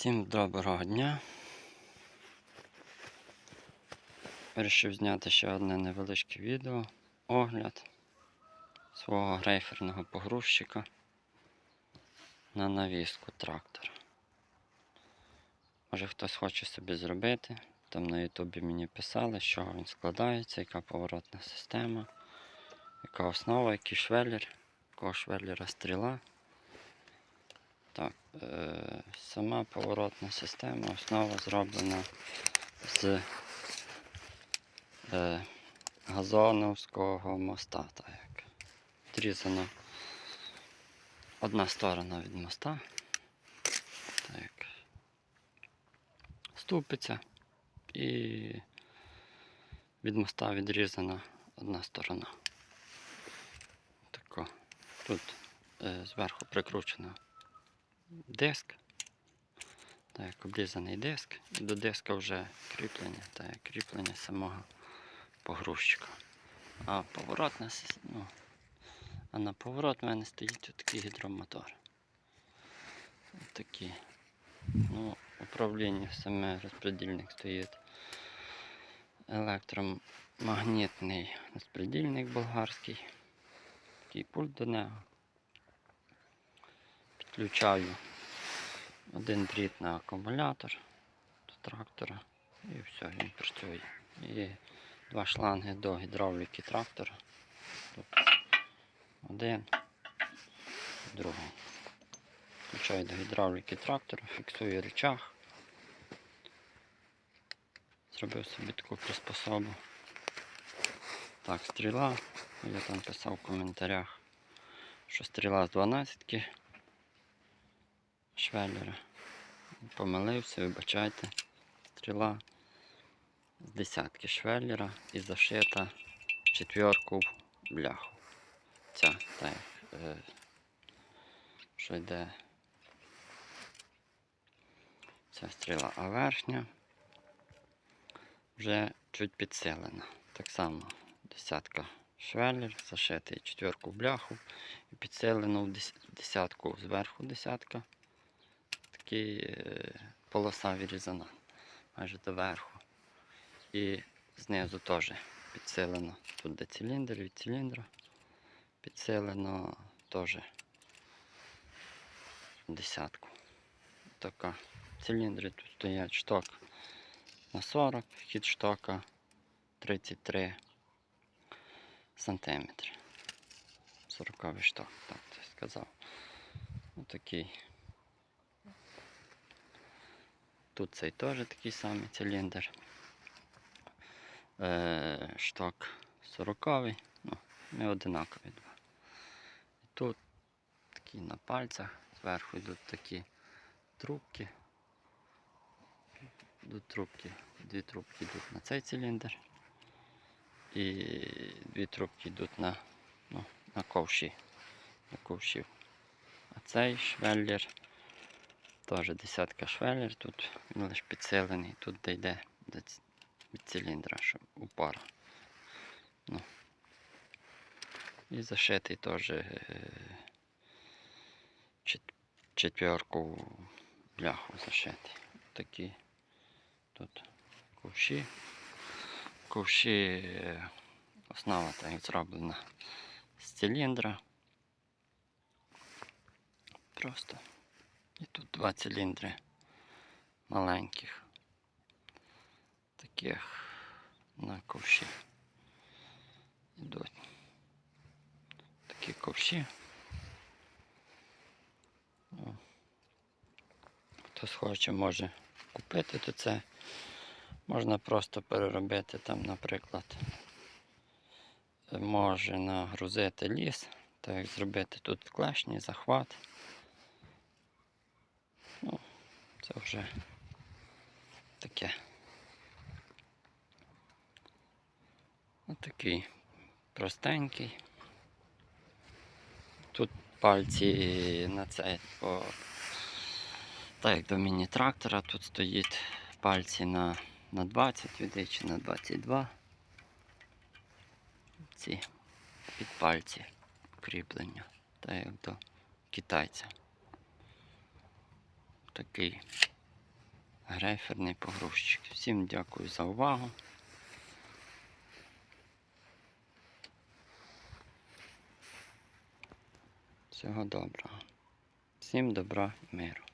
Всім доброго дня. Вирішив зняти ще одне невеличке відео. Огляд свого грейферного погрузчика на навіску трактора. Може хтось хоче собі зробити. Там на Ютубі мені писали, з чого він складається, яка поворотна система, яка основа, який швеллер, якого швеллера стріла. Так, е, сама поворотна система, основа зроблена з е, газоновського моста. Так як. Відрізано одна сторона від моста. Так. Ступиця і від моста відрізана одна сторона. Тако. Тут е, зверху прикручена диск. Так, обрізаний диск. І до диска вже кріплення, так, кріплення самого погрузчика. А поворотна сис- ну, а на поворот в мене стоїть такий гідромотор. Такий. Ну, управління саме розпредільник стоїть. Електромагнітний розпредільник болгарський. Такий пульт до нього. Підключаю один дріт на акумулятор до трактора і все, він працює. І два шланги до гідравліки трактора. Тут один, другий. Включаю до гідравліки трактора, фіксую рычаг. Зробив собі таку приспособу. Так, стріла. Я там писав в коментарях, що стріла з 12 швеллера. Помилився, вибачайте. Стріла з десятки швеллера і зашита четверку в бляху. Ця так, е, що йде ця стріла, а верхня вже чуть підсилена. Так само десятка швеллер, зашитий четверку в бляху і підсилено в десятку зверху десятка такий е, полоса вирізана майже до верху. І знизу теж підсилено. Тут де циліндр від циліндра. Підсилено теж десятку. Така. Циліндри тут стоять шток на 40, хід штока 33 сантиметри. 40 шток, так це сказав. Отакий. Тут цей теж такий самий циліндр. Е, шток 40 ну, не одинакові два. І тут такі на пальцях, зверху йдуть такі трубки. Йдуть трубки, дві трубки йдуть на цей циліндр. І дві трубки йдуть на, ну, на ковші. На ковшів. А цей швеллер Теж десятка швеллер, тут він лише підсилений, тут де йде від циліндра, щоб упора. Ну. І зашитий теж е, четверку бляху зашитий. Такі тут ковші. Ковші е, основа так зроблена з циліндра. Просто і тут два циліндри маленьких. Таких на ковші. Ідуть. Такі ковші. О. Хтось хоче може купити, то це можна просто переробити там, наприклад. Може нагрузити ліс, так зробити тут клешні, захват. Ну, це вже таке. Отакий простенький. Тут пальці на цей, по... так як до міні-трактора, тут стоїть пальці на, на 20 людей чи на 22. Ці під пальці кріплення, так як до китайця. Такий грейферний погрузчик. Всім дякую за увагу. Всього доброго. Всім добра і миру.